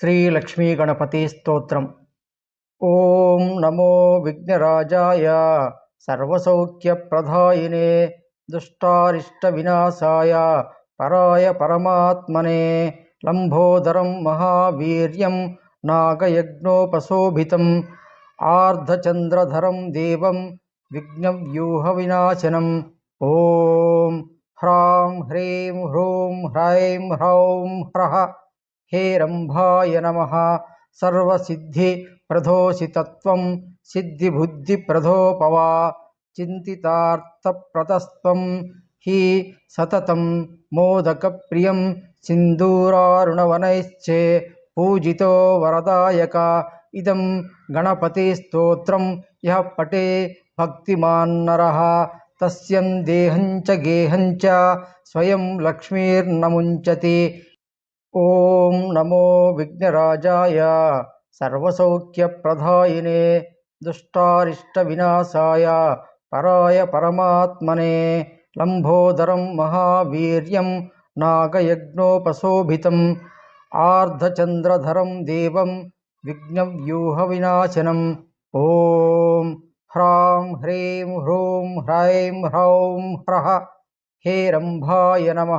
శ్రీ లక్ష్మీ గణపతి స్తోత్రం ఓం నమో విఘ్నరాజాయ సర్వసౌఖ్యప్రదాయినే దుష్టారిష్ట వినాశాయ పరాయ పరమాత్మనే లంబోదరం మహావీర్యం నాగయజ్ఞోపశోభితం ఆర్ధచంద్రధరం దేవం విఘ్నవ్యూహ వినాశనం ఓం హ్రాం హ్రీం హ్రూం హ్రైం హ్రౌం హ్రః హే రంభాయ నమ. సర్వసిద్ధి ప్రధోషితత్వం సిద్ధిబుద్ధిప్రధోపవా చింతితార్థప్రతస్త్వం హి సతతం మోదకప్రియం సింధూరారుణవనైశ్చే పూజితో వరదాయక. ఇదం గణపతి స్తోత్రం యః పటే భక్తిమాన్నరः తస్యం దేహం చ గేహం చ స్వయం లక్ష్మీర్నముంచతి. ఓం నమో విఘ్నరాజాయ సర్వసౌఖ్యప్రదాయినే దుష్టారిష్టవినాశాయ పరాయ పరమాత్మనే లంబోదరం మహావీర్యం నాగయజ్ఞోపశోభితం ఆర్ధచంద్రధరం దేవం విఘ్నవ్యూహవినాశనం. ఓం హ్రాం హ్రీం హ్రూం హ్రైం హ్రౌం హ్రః హేరంభాయ నమ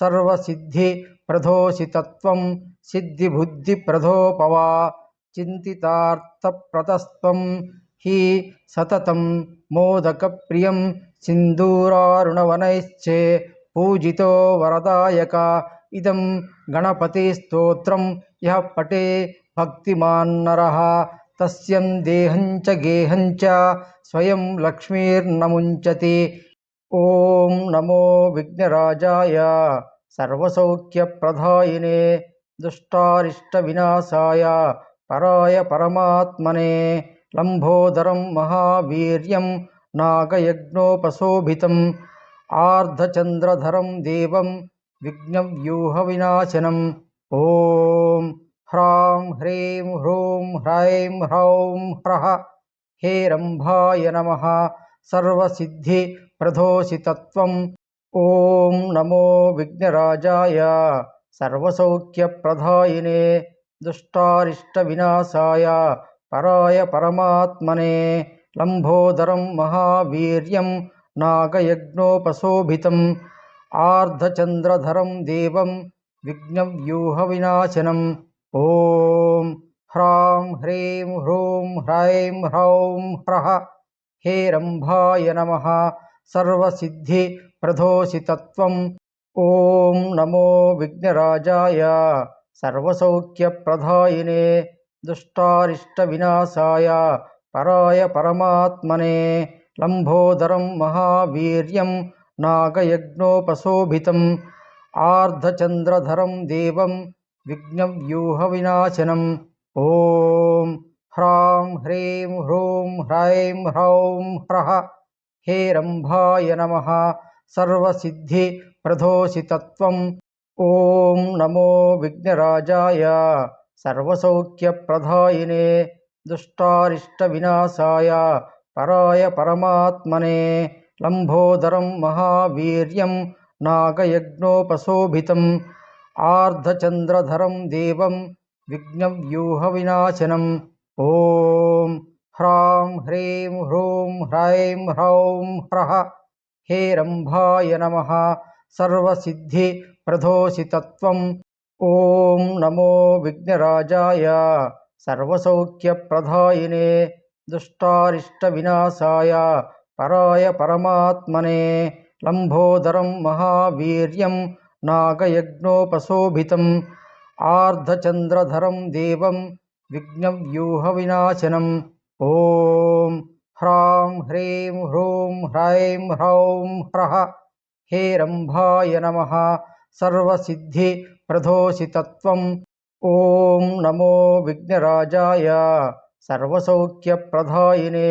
సర్వసిద్ధి ప్రధోషితత్వం సిద్ధిబుద్ధి ప్రధోపవా చింతితార్థప్రతస్త్వం హి సతతం మోదకప్రియం సింధూరారుణవనైశ్చే పూజితో వరదాయక ఇదం గణపతి స్తోత్రం యః పటే భక్తిమాన్నర తస్యం దేహం చ గేహం చ స్వయం లక్ష్మీర్నముంచతి ఓం నమో విఘ్నరాజాయ సర్వసౌఖ్యప్రదాయినే దుష్టారిష్టవినాశాయ పరాయ పరమాత్మనే లంబోదరం మహావీర్యం నాగయజ్ఞోపశోభితం ఆర్ధచంద్రధరం దేవం విఘ్నవ్యూహ వినాశనం ఓం హ్రాం హ్రీం హ్రూం హ్రైం హ్రౌం హ్రః హేరంభాయ నమ. సర్వసిద్ధి ప్రధోషితత్వం. ఓం నమో విఘ్నరాజాయ సర్వసౌఖ్యప్రదాయినే దుష్టారిష్టవినాశాయ పరాయ పరమాత్మనే లంబోదరం మహావీర్యం నాగయజ్ఞోపశోభితం ఆర్ధచంద్రధరం దేవం విఘ్నవ్యూహ వినాశనం ఓం హ్రాం హ్రీం హ్రూం హ్రైం హ్రౌం హ్రః హేరంభాయ నమ. సర్వసిద్ధి ప్రధోషితత్వం ఓం నమో విఘ్నరాజాయ సర్వసౌఖ్యప్రదాయినే దుష్టారిష్టవినాశాయ పరాయ పరమాత్మనే లంబోదరం మహావీర్యం నాగయజ్ఞోపశోభితం ఆర్ధచంద్రధరం దేవం విఘ్నవ్యూహ వినాశనం ఓం హ్రాం హ్రీం హ్రూం హ్రైం హ్రౌం హ్రహ హే రంభాయ నమ. సర్వసిద్ధి ప్రదోషితత్వం. ఓం నమో విఘ్నరాజాయ. సర్వసౌఖ్యప్రదాయినే దుష్టారిష్టవినాశాయ. పరాయ పరమాత్మనే. లంబోదరం మహావీర్యం. నాగయజ్ఞోపశోభితం. ఆర్ధచంద్రధరం దేవం. విఘ్నవ్యూహవినాశనం. ఓం హ్రాం హ్రీం హ్రూం హ్రైం హ్రౌం హ్రః హేరంభాయ నమ సర్వసిద్ధి ప్రధోషితత్వం ఓం నమో విఘ్నరాజాయ సర్వసౌఖ్యప్రదాయినే దుష్టారిష్టవినాశాయ పరాయ పరమాత్మనే లంబోదరం మహావీర్యం నాగయజ్ఞోపశోభితం ఆర్ధచంద్రధరం దేవం విఘ్నవ్యూహవినాశనం. ఓం హ్రాం హ్రీం హ్రూం హ్రైం హ్రౌం హ్రః హేరంభాయ నమ సర్వసిద్ధి ప్రధోషితత్వం ఓం నమో విఘ్నరాజాయ సర్వసౌఖ్యప్రదాయినే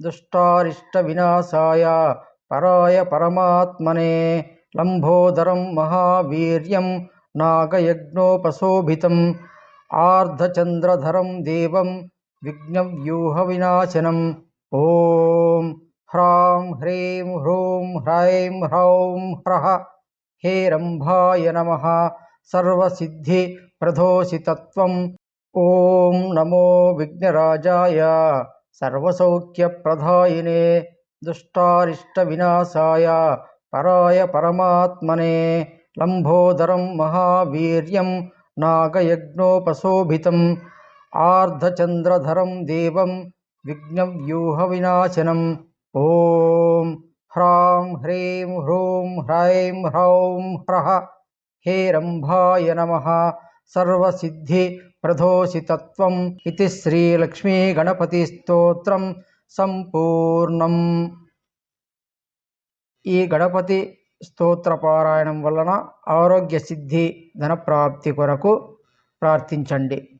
దుష్టారిష్టవినాశాయ పరాయ పరమాత్మనే లంబోదరం మహావీర్యం నాగయజ్ఞోపశోభితం ఆర్ధచంద్రధరం దేవం విఘ్నవ్యూహవినాశనం ఓం హ్రాం హ్రీం హ్రూం హ్రైం హ్రౌం హ్రః. హేరంభాయ నమ. సర్వసిద్ధి ప్రదోషితత్వం. ఓం నమో విఘ్నరాజాయ. సర్వసౌఖ్యప్రదాయినే దుష్టారిష్టవినాశాయ. పరాయ పరమాత్మనే. లంబోదరం మహావీర్యం. నాగయజ్ఞోపశోభితం. ఆర్ధచంద్రధరం దేవం విఘ్నవ్యూహవినాశనం. ఓం హ్రాం హ్రీం హ్రూం హ్రైం హ్రౌం హ్రః హే రంభాయ నమ. సర్వసిద్ధి ప్రదోషితత్వం ఇది శ్రీలక్ష్మీ గణపతి స్తోత్రం సంపూర్ణం. ఈ గణపతి స్తోత్ర పారాయణం వలన ఆరోగ్య సిద్ధి ధనప్రాప్తి కొరకు ప్రార్థించండి.